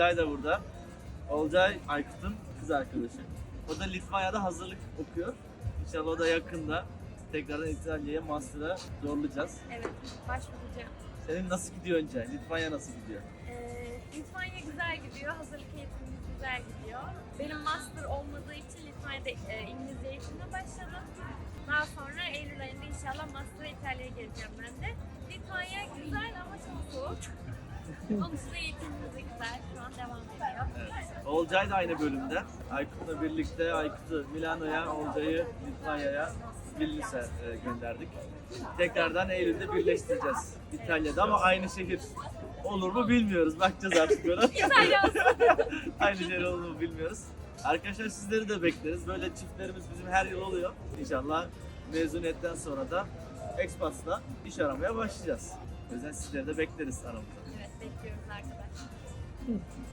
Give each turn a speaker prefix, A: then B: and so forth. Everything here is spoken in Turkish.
A: Olcay da burada. Olcay Aykut'un kız arkadaşı. O da Litvanya'da hazırlık okuyor. İnşallah o da yakında tekrardan İtalya'ya master'a zorlayacağız.
B: Evet, başvuracağım.
A: Senin nasıl gidiyor önce? Litvanya nasıl gidiyor?
B: Ee, Litvanya güzel gidiyor, hazırlık eğitimimiz güzel gidiyor. Benim master olmadığı için Litvanya'da e, İngilizce eğitimine başladım. Daha sonra Eylül ayında inşallah master'a İtalya'ya geleceğim ben de. Litvanya güzel ama çok soğuk. Onun dışında eğitimimiz de güzel, şu an devam ediyor.
A: Evet. Olcay da aynı bölümde. Aykut'la birlikte Aykut'u Milano'ya, Olcay'ı Litvanya'ya Vilnius'e gönderdik. Tekrardan Eylül'de birleştireceğiz İtalya'da ama aynı şehir olur mu bilmiyoruz. Bakacağız artık.
B: İtalya
A: aynı şehir olur mu bilmiyoruz. Arkadaşlar sizleri de bekleriz. Böyle çiftlerimiz bizim her yıl oluyor. İnşallah mezuniyetten sonra da Expats'la iş aramaya başlayacağız. O yüzden sizleri de bekleriz aramızda.
B: Evet, bekliyoruz arkadaşlar. Mm-hmm.